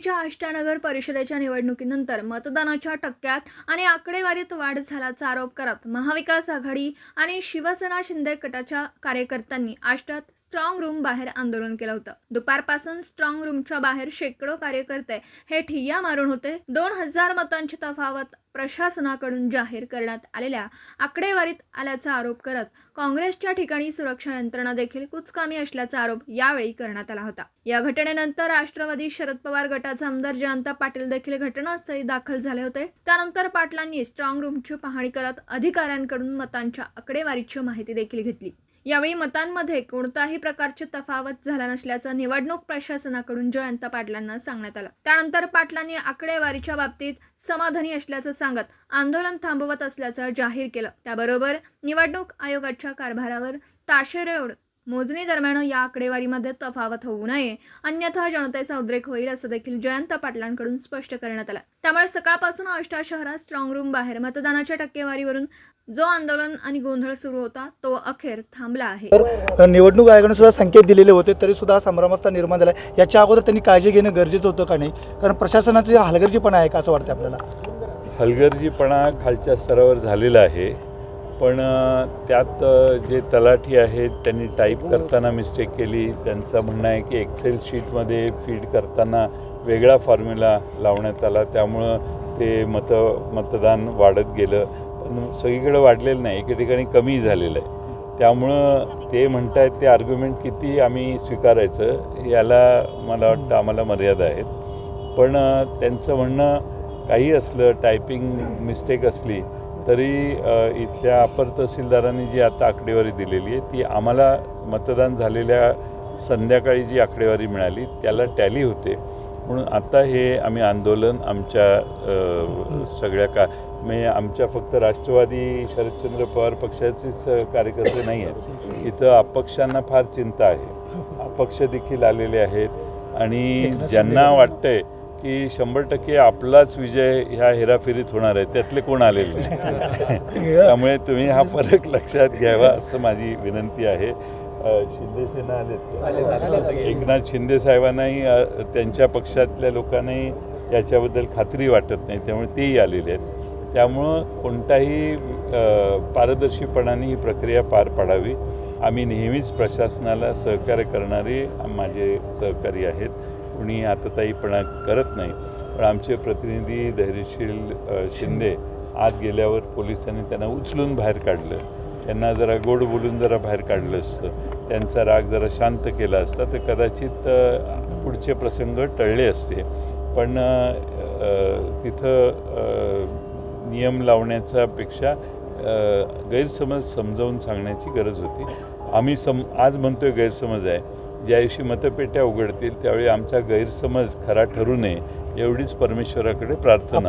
च्या अष्टानगर परिषदेच्या निवडणुकीनंतर मतदानाच्या टक्क्यात आणि आकडेवारीत वाढ झाल्याचा आरोप करत महाविकास आघाडी आणि शिवसेना शिंदे गटाच्या कार्यकर्त्यांनी आष्टात स्ट्रॉंग रूम बाहेर आंदोलन केलं होतं. दुपारपासून स्ट्रॉंग रूमच्या बाहेर शेकडो कार्यकर्ते हे ठिय्या मारून होते. दोन हजार मतांची तफावत प्रशासनाकडून जाहीर करण्यात आलेल्या आकडेवारीत आल्याचा आरोप करत काँग्रेसच्या ठिकाणी सुरक्षा यंत्रणा देखील कुचकामी असल्याचा आरोप यावेळी करण्यात आला होता. या घटनेनंतर राष्ट्रवादी शरद पवार गटाचे आमदार जयंत पाटील देखील घटनास्थळी दाखल झाले होते. त्यानंतर पाटलांनी स्ट्रॉंग रूमची पाहणी करत अधिकाऱ्यांकडून मतांच्या आकडेवारीची माहिती देखील घेतली. यावेळी मतांमध्ये कोणताही प्रकारची तफावत झाला नसल्याचं निवडणूक प्रशासनाकडून जयंत पाटलांना सांगण्यात आलं. त्यानंतर पाटलांनी आकडेवारीच्या बाबतीत समाधानी असल्याचं सांगत आंदोलन थांबवत असल्याचं जाहीर केलं. त्याबरोबर निवडणूक आयोगाच्या कारभारावर ताशेरे मोजणी दरम्यान या आकडेवारीमध्ये तफावत होऊ नये. अन्यथा जनतेचा उद्रेक होईल असं देखील जयंत पाटलांकडून स्पष्ट करण्यात आलं. त्यामुळे सकाळपासून आष्टा शहरात स्ट्रॉंग रूम बाहेर मतदानाच्या टक्केवारीवरून जो आंदोलन आणि गोंधळ सुरू होता तो अखेर थांबला आहे. तर निवडणूक आयोगाने सुद्धा संकेत दिलेले होते तरी सुद्धा संभ्रमावस्था निर्माण झाला. याच्या अगोदर त्यांनी काळजी घेणं गरजेचं होतं का नाही? कारण प्रशासनाची हलगर्जीपणा आहे का असं वाटतं आपल्याला? हलगर्जीपणा खालच्या स्तरावर झालेला आहे. पण त्यात जे तलाठी आहेत त्यांनी टाईप करताना मिस्टेक केली. त्यांचं म्हणणं आहे की एक्सेल शीटमध्ये फीड करताना वेगळा फॉर्म्युला लावण्यात आला. त्यामुळं ते मत मतदान वाढत गेलं. पण सगळीकडे वाढलेलं नाही. एके ठिकाणी कमी झालेलं आहे. त्यामुळं ते म्हणत आहेत ते आर्ग्युमेंट किती आम्ही स्वीकारायचं याला मला वाटतं आम्हाला मर्यादा आहेत. पण त्यांचं म्हणणं काही असलं टायपिंग मिस्टेक असली तरी इथल्या अपर तहसीलदारांनी जी आता आकडेवारी दिलेली आहे ती आम्हाला मतदान झालेल्या संध्याकाळी जी आकडेवारी मिळाली त्याला टॅली होते. म्हणून आता हे आम्ही आंदोलन आमच्या सगळ्या का म्हणजे आमच्या फक्त राष्ट्रवादी शरदचंद्र पवार पक्षाचेच कार्यकर्ते नाही आहेत. इथं अपक्षांना फार चिंता आहे. अपक्ष देखील आलेले आहेत. आणि ज्यांना वाटतंय की शंभर टक्के आपलाच विजय ह्या हेराफेरीत होणार आहे. त्यातले कोण आलेले नाही. त्यामुळे तुम्ही हा फरक लक्षात घ्यावा असं माझी विनंती आहे. अ, शिंदे सेना आलेत. एकनाथ शिंदे साहेबांनाही त्यांच्या पक्षातल्या लोकांनाही याच्याबद्दल खात्री वाटत नाही. त्यामुळे तेही आलेले आहेत. त्यामुळं कोणताही पारदर्शीपणाने ही प्रक्रिया पार पाडावी. आम्ही नेहमीच प्रशासनाला सहकार्य करणारे माझे सहकारी आहेत. कुणी आतताईपणा करत नाही. पण आमचे प्रतिनिधी धैर्यशील शिंदे आत गेल्यावर पोलिसांनी त्यांना उचलून बाहेर काढलं. त्यांना जरा गोड बोलून जरा बाहेर काढलं असतं. त्यांचा राग जरा शांत केला असता. तर कदाचित पुढचे प्रसंग टळले असते. पण तिथं नियम लावण्याचा पेक्षा गैरसमज समजावून सांगण्याची गरज होती. आम्ही सम आज म्हणतोय गैरसमज आहे. ज्या दिवशी मतपेट्या उघडतील त्यावेळी आमचा गैरसमज खरा ठरू नये एवढीच परमेश्वराकडे प्रार्थना.